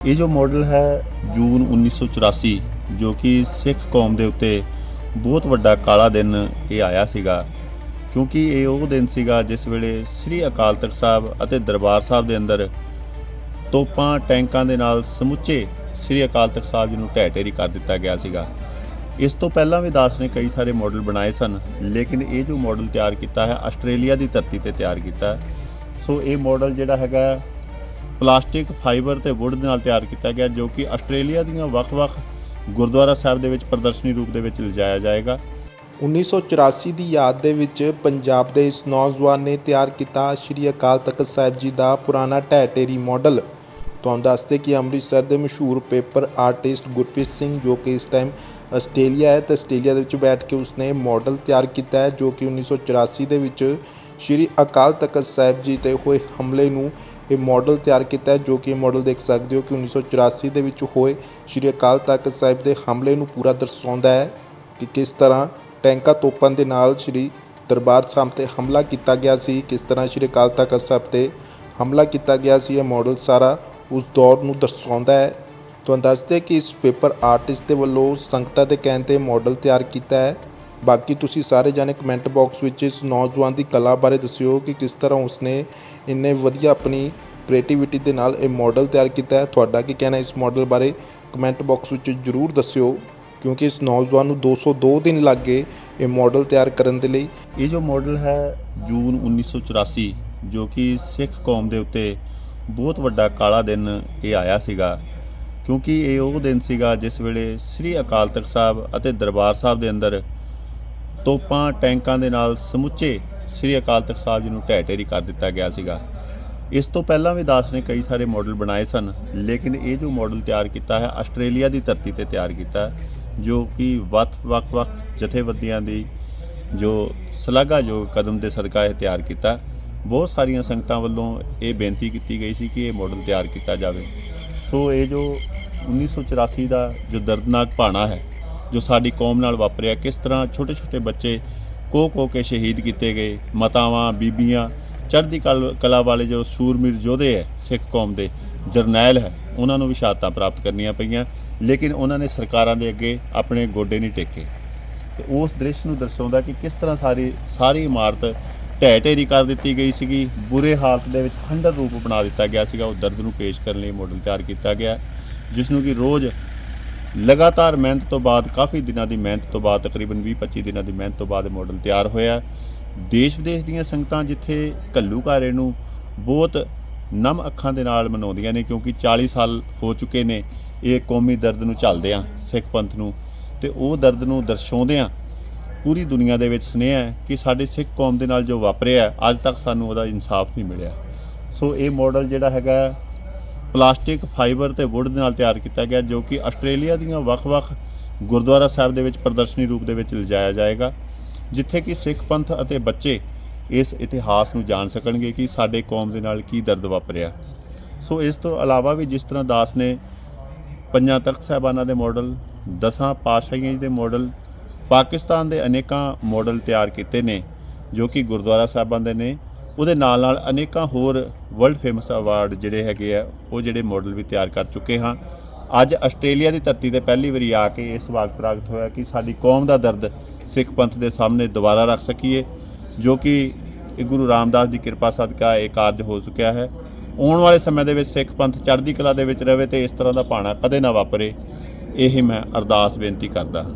ਇਹ ਜੋ ਮਾਡਲ ਹੈ ਜੂਨ 1984 ਜੋ ਕਿ ਸਿੱਖ ਕੌਮ ਦੇ ਉੱਤੇ ਬਹੁਤ ਵੱਡਾ ਕਾਲਾ ਦਿਨ ਇਹ ਆਇਆ ਸੀਗਾ, ਕਿਉਂਕਿ ਇਹ ਉਹ ਦਿਨ ਸੀਗਾ ਜਿਸ ਵੇਲੇ ਸ੍ਰੀ ਅਕਾਲ ਤਖਤ ਸਾਹਿਬ ਅਤੇ ਦਰਬਾਰ ਸਾਹਿਬ ਦੇ ਅੰਦਰ ਤੋਪਾਂ, ਟੈਂਕਾਂ ਦੇ ਨਾਲ ਸਮੁੱਚੇ ਸ੍ਰੀ ਅਕਾਲ ਤਖਤ ਸਾਹਿਬ ਜੀ ਨੂੰ ਢਹਿ ਢੇਰੀ ਕਰ ਦਿੱਤਾ ਗਿਆ ਸੀਗਾ। ਇਸ ਤੋਂ ਪਹਿਲਾਂ ਵੀ ਦਾਸ ਨੇ ਕਈ ਸਾਰੇ ਮਾਡਲ ਬਣਾਏ ਸਨ, ਲੇਕਿਨ ਇਹ ਜੋ ਮਾਡਲ ਤਿਆਰ ਕੀਤਾ ਹੈ, ਆਸਟ੍ਰੇਲੀਆ ਦੀ ਧਰਤੀ ਤੇ ਤਿਆਰ ਕੀਤਾ ਸੋ ਇਹ ਮਾਡਲ ਜਿਹੜਾ ਹੈਗਾ ਪਲਾਸਟਿਕ ਫਾਈਬਰ ਤੇ ਵੁੱਡ ਦੇ ਨਾਲ ਤਿਆਰ ਕੀਤਾ ਗਿਆ, ਜੋ ਕਿ ਆਸਟ੍ਰੇਲੀਆ ਦੀਆਂ ਵੱਖ-ਵੱਖ ਗੁਰਦੁਆਰਾ ਸਾਹਿਬ ਦੇ ਵਿੱਚ ਪ੍ਰਦਰਸ਼ਨੀ ਰੂਪ ਦੇ ਵਿੱਚ ਲਿਜਾਇਆ ਜਾਏਗਾ। 1984 ਦੀ ਯਾਦ ਦੇ ਵਿੱਚ ਪੰਜਾਬ ਦੇ ਇਸ ਨੌਜਵਾਨ ਨੇ ਤਿਆਰ ਕੀਤਾ ਸ਼੍ਰੀ ਅਕਾਲ ਤਖਤ ਸਾਹਿਬ ਜੀ ਦਾ ਪੁਰਾਣਾ ਢਹਿ ਢੇਰੀ ਮਾਡਲ। ਤੁਹਾਨੂੰ ਦੱਸਦੇ ਕਿ ਅੰਮ੍ਰਿਤਸਰ ਦੇ ਮਸ਼ਹੂਰ ਪੇਪਰ ਆਰਟਿਸਟ ਗੁਰਪ੍ਰੀਤ ਸਿੰਘ, ਜੋ ਕਿ ਇਸ ਟਾਈਮ ਆਸਟ੍ਰੇਲੀਆ ਹੈ ਤੇ ਆਸਟ੍ਰੇਲੀਆ ਦੇ ਵਿੱਚ ਬੈਠ ਕੇ ਉਸਨੇ ਮਾਡਲ ਤਿਆਰ ਕੀਤਾ ਹੈ, ਜੋ ਕਿ 1984 ਦੇ ਵਿੱਚ ਸ਼੍ਰੀ ਅਕਾਲ ਤਖਤ ਸਾਹਿਬ ਜੀ ਤੇ ਹੋਏ ਹਮਲੇ ਨੂੰ ਇਹ ਮਾਡਲ ਤਿਆਰ ਕੀਤਾ ਹੈ, ਜੋ ਕਿ ਇਹ ਮਾਡਲ ਦੇਖ ਸਕਦੇ ਹੋ ਕਿ 1984 ਦੇ ਵਿੱਚ ਹੋਏ ਸ਼੍ਰੀ ਅਕਾਲ ਤਖਤ ਸਾਹਿਬ ਦੇ ਹਮਲੇ ਨੂੰ ਪੂਰਾ ਦਰਸਾਉਂਦਾ ਹੈ ਕਿ ਕਿਸ ਤਰ੍ਹਾਂ ਟੈਂਕਾ ਤੋਪਾਂ ਦੇ ਨਾਲ ਸ਼੍ਰੀ ਦਰਬਾਰ ਸਾਹਿਬ ਤੇ ਹਮਲਾ ਕੀਤਾ ਗਿਆ ਸੀ, ਕਿਸ ਤਰ੍ਹਾਂ ਸ਼੍ਰੀ ਅਕਾਲ ਤਖਤ ਸਾਹਿਬ ਤੇ ਹਮਲਾ ਕੀਤਾ ਗਿਆ ਸੀ, ਇਹ ਮਾਡਲ ਸਾਰਾ ਉਸ ਦੌਰ ਨੂੰ ਦਰਸਾਉਂਦਾ ਹੈ। ਤੁਹਾਨੂੰ ਦੱਸਦੇ ਕਿ ਇਸ ਪੇਪਰ ਆਰਟਿਸਟ ਦੇ ਵੱਲੋਂ ਸੰਗਤਾਂ ਦੇ ਕਹਿਣ ਤੇ ਮਾਡਲ ਤਿਆਰ ਕੀਤਾ ਹੈ। ਬਾਕੀ ਤੁਸੀਂ ਸਾਰੇ ਜਾਣੇ ਕਮੈਂਟ ਬਾਕਸ ਵਿੱਚ ਇਸ ਨੌਜਵਾਨ ਦੀ ਕਲਾ ਬਾਰੇ ਦੱਸਿਓ ਕਿ ਕਿਸ ਤਰ੍ਹਾਂ ਉਸਨੇ ਇੰਨੇ ਵਧੀਆ ਆਪਣੀ ਕ੍ਰੀਏਟੀਵਿਟੀ ਦੇ ਨਾਲ ਇਹ ਮਾਡਲ ਤਿਆਰ ਕੀਤਾ ਹੈ। ਤੁਹਾਡਾ ਕੀ ਕਹਿਣਾ ਇਸ ਮਾਡਲ ਬਾਰੇ? ਕਮੈਂਟ ਬਾਕਸ ਵਿੱਚ ਜਰੂਰ ਦੱਸਿਓ, ਕਿਉਂਕਿ ਇਸ ਨੌਜਵਾਨ ਨੂੰ 202 ਦਿਨ ਲੱਗ ਗਏ ਇਹ ਮਾਡਲ ਤਿਆਰ ਕਰਨ ਦੇ ਲਈ। ਇਹ ਜੋ ਮਾਡਲ ਹੈ ਜੂਨ 1984 ਜੋ ਕਿ ਸਿੱਖ ਕੌਮ ਦੇ ਉੱਤੇ ਬਹੁਤ ਵੱਡਾ ਕਾਲਾ ਦਿਨ ਇਹ ਆਇਆ ਸੀਗਾ, ਕਿਉਂਕਿ ਇਹ ਉਹ ਦਿਨ ਸੀਗਾ ਜਿਸ ਵੇਲੇ ਸ੍ਰੀ ਅਕਾਲ ਤਖਤ ਸਾਹਿਬ ਅਤੇ ਦਰਬਾਰ ਸਾਹਿਬ ਦੇ ਅੰਦਰ ਤੋਪਾਂ ਟੈਂਕਾਂ ਦੇ ਨਾਲ ਸਮੁੱਚੇ ਸ੍ਰੀ ਅਕਾਲ ਤਖਤ ਸਾਹਿਬ ਜੀ ਨੂੰ ਢਹਿ ਢੇਰੀ ਕਰ ਦਿੱਤਾ ਗਿਆ ਸੀਗਾ। ਇਸ ਤੋਂ ਪਹਿਲਾਂ ਵੀ ਦਾਸ ਨੇ ਕਈ ਸਾਰੇ ਮਾਡਲ ਬਣਾਏ ਸਨ, ਲੇਕਿਨ ਇਹ ਜੋ ਮਾਡਲ ਤਿਆਰ ਕੀਤਾ ਹੈ, ਆਸਟ੍ਰੇਲੀਆ ਦੀ ਧਰਤੀ ਤੇ ਤਿਆਰ ਕੀਤਾ ਜੋ ਕਿ ਵੱਖ ਵੱਖ-ਵੱਖ ਜਥੇਬੰਦੀਆਂ ਦੀ ਜੋ ਸ਼ਲਾਘਾਯੋਗ ਕਦਮ ਦੇ ਸਦਕਾ ਇਹ ਤਿਆਰ ਕੀਤਾ। ਬਹੁਤ ਸਾਰੀਆਂ ਸੰਗਤਾਂ ਵੱਲੋਂ ਇਹ ਬੇਨਤੀ ਕੀਤੀ ਗਈ ਸੀ ਕਿ ਇਹ ਮਾਡਲ ਤਿਆਰ ਕੀਤਾ ਜਾਵੇ। ਸੋ ਇਹ ਜੋ 1984 ਦਾ ਜੋ ਦਰਦਨਾਕ ਭਾਣਾ ਹੈ ਜੋ ਸਾਡੀ ਕੌਮ ਨਾਲ ਵਾਪਰਿਆ, ਕਿਸ ਤਰ੍ਹਾਂ ਛੋਟੇ-ਛੋਟੇ ਬੱਚੇ ਕੋ ਕੋ ਕੇ ਸ਼ਹੀਦ ਕੀਤੇ ਗਏ, ਮਾਤਾਵਾਂ, ਬੀਬੀਆਂ, ਚੜ੍ਹਦੀ ਕਲ- ਕਲਾ ਵਾਲੇ ਜੋ ਸੂਰਮੀਰ ਯੋਧੇ ਹੈ, ਸਿੱਖ ਕੌਮ ਦੇ ਜਰਨੈਲ ਹੈ, ਉਹਨਾਂ ਨੂੰ ਵੀ ਸ਼ਹਾਦਤਾਂ ਪ੍ਰਾਪਤ ਕਰਨੀਆਂ ਪਈਆਂ, ਲੇਕਿਨ ਉਹਨਾਂ ਨੇ ਸਰਕਾਰਾਂ ਦੇ ਅੱਗੇ ਆਪਣੇ ਗੋਡੇ ਨਹੀਂ ਟੇਕੇ। ਤੇ ਉਸ ਦ੍ਰਿਸ਼ ਨੂੰ ਦਰਸਾਉਂਦਾ ਕਿ ਕਿਸ ਤਰ੍ਹਾਂ ਸਾਰੀ ਸਾਰੀ ਇਮਾਰਤ ਢਹਿ ਢੇਰੀ ਕਰ ਦਿੱਤੀ ਗਈ ਸੀਗੀ, ਬੁਰੇ ਹਾਲਤ ਦੇ ਵਿੱਚ ਖੰਡਰ ਰੂਪ ਬਣਾ ਦਿੱਤਾ ਗਿਆ ਸੀਗਾ, ਉਹ ਦਰਦ ਨੂੰ ਪੇਸ਼ ਕਰਨ ਲਈ ਮਾਡਲ ਤਿਆਰ ਕੀਤਾ ਗਿਆ, ਜਿਸ ਨੂੰ ਕਿ ਰੋਜ਼ ਲਗਾਤਾਰ ਮਿਹਨਤ ਤੋਂ ਬਾਅਦ, ਕਾਫੀ ਦਿਨਾਂ ਦੀ ਮਿਹਨਤ ਤੋਂ ਬਾਅਦ, ਤਕਰੀਬਨ 20-25 ਦਿਨਾਂ ਦੀ ਮਿਹਨਤ ਤੋਂ ਬਾਅਦ ਇਹ ਮਾਡਲ ਤਿਆਰ ਹੋਇਆ ਦੇਸ਼ ਵਿਦੇਸ਼ ਦੀਆਂ ਸੰਗਤਾਂ ਜਿੱਥੇ ਘੱਲੂਘਾਰੇ ਨੂੰ ਬਹੁਤ ਨਮ ਅੱਖਾਂ ਦੇ ਨਾਲ ਮਨਾਉਂਦੀਆਂ ਨੇ, ਕਿਉਂਕਿ 40 ਸਾਲ ਹੋ ਚੁੱਕੇ ਨੇ ਇਹ ਕੌਮੀ ਦਰਦ ਨੂੰ ਝੱਲਦਿਆਂ ਸਿੱਖ ਪੰਥ ਨੂੰ। ਤੇ ਉਹ ਦਰਦ ਨੂੰ ਦਰਸਾਉਂਦਿਆਂ ਪੂਰੀ ਦੁਨੀਆ ਦੇ ਵਿੱਚ ਸੁਨੇਹਾ ਹੈ ਕਿ ਸਾਡੇ ਸਿੱਖ ਕੌਮ ਦੇ ਨਾਲ ਜੋ ਵਾਪਰਿਆ ਅੱਜ ਤੱਕ ਸਾਨੂੰ ਉਹਦਾ ਇਨਸਾਫ ਨਹੀਂ ਮਿਲਿਆ। ਸੋ ਇਹ ਮਾਡਲ ਜਿਹੜਾ ਹੈਗਾ ਪਲਾਸਟਿਕ ਫਾਈਬਰ ਤੇ ਵੁੱਡ ਦੇ ਨਾਲ ਤਿਆਰ ਕੀਤਾ ਗਿਆ, ਜੋ ਕਿ ਆਸਟ੍ਰੇਲੀਆ ਦੀਆਂ ਵੱਖ-ਵੱਖ ਗੁਰਦੁਆਰਾ ਸਾਹਿਬ ਦੇ ਵਿੱਚ ਪ੍ਰਦਰਸ਼ਨੀ ਰੂਪ ਦੇ ਵਿੱਚ ਲਿਜਾਇਆ ਜਾਏਗਾ, ਜਿੱਥੇ ਕਿ ਸਿੱਖ ਪੰਥ ਅਤੇ ਬੱਚੇ ਇਸ ਇਤਿਹਾਸ ਨੂੰ ਜਾਣ ਸਕਣਗੇ ਕਿ ਸਾਡੇ ਕੌਮ ਦੇ ਨਾਲ ਕੀ ਦਰਦ ਵਾਪਰਿਆ। ਸੋ ਇਸ ਤੋਂ ਇਲਾਵਾ ਵੀ ਜਿਸ ਤਰ੍ਹਾਂ ਦਾਸ ਨੇ ਪੰਜਾਂ ਤਖਤ ਸਾਹਿਬਾਨਾਂ ਦੇ ਮਾਡਲ ਦਸਾਂ ਪਾਤਸ਼ਾਹੀਆਂ ਦੇ ਮਾਡਲ ਪਾਕਿਸਤਾਨ ਦੇ ਅਨੇਕਾਂ ਮਾਡਲ ਤਿਆਰ ਕੀਤੇ ਨੇ, ਜੋ ਕਿ ਗੁਰਦੁਆਰਾ ਸਾਹਿਬਾਂ ਦੇ ਨੇ। ਉਹਦੇ ਨਾਲ ਨਾਲ ਅਨੇਕਾਂ ਹੋਰ ਵਰਲਡ ਫੇਮਸ ਅਵਾਰਡ ਜਿਹੜੇ ਹੈਗੇ ਆ, ਉਹ ਜਿਹੜੇ ਮਾਡਲ ਵੀ ਤਿਆਰ ਕਰ ਚੁੱਕੇ ਹਾਂ। ਅੱਜ ਆਸਟ੍ਰੇਲੀਆ ਦੀ ਧਰਤੀ ਤੇ ਪਹਿਲੀ ਵਾਰੀ ਆ ਕੇ ਇਹ ਵਾਕ ਪ੍ਰਾਪਤ ਹੋਇਆ ਕਿ ਸਾਡੀ ਕੌਮ ਦਾ ਦਰਦ ਸਿੱਖ ਪੰਥ ਦੇ ਸਾਹਮਣੇ ਦੁਬਾਰਾ ਰੱਖ ਸਕੀਏ, ਜੋ ਕਿ ਗੁਰੂ ਰਾਮਦਾਸ ਦੀ ਕਿਰਪਾ ਸਦਕਾ ਇਹ ਕਾਰਜ ਹੋ ਚੁੱਕਿਆ ਹੈ। ਆਉਣ ਵਾਲੇ ਸਮੇਂ ਦੇ ਵਿੱਚ ਸਿੱਖ ਪੰਥ ਚੜ੍ਹਦੀ ਕਲਾ ਦੇ ਵਿੱਚ ਰਹੇ ਤੇ ਇਸ ਤਰ੍ਹਾਂ ਦਾ ਭਾਣਾ ਕਦੇ ਨਾ ਵਾਪਰੇ, ਇਹ ਮੈਂ ਅਰਦਾਸ ਬੇਨਤੀ ਕਰਦਾ ਹਾਂ।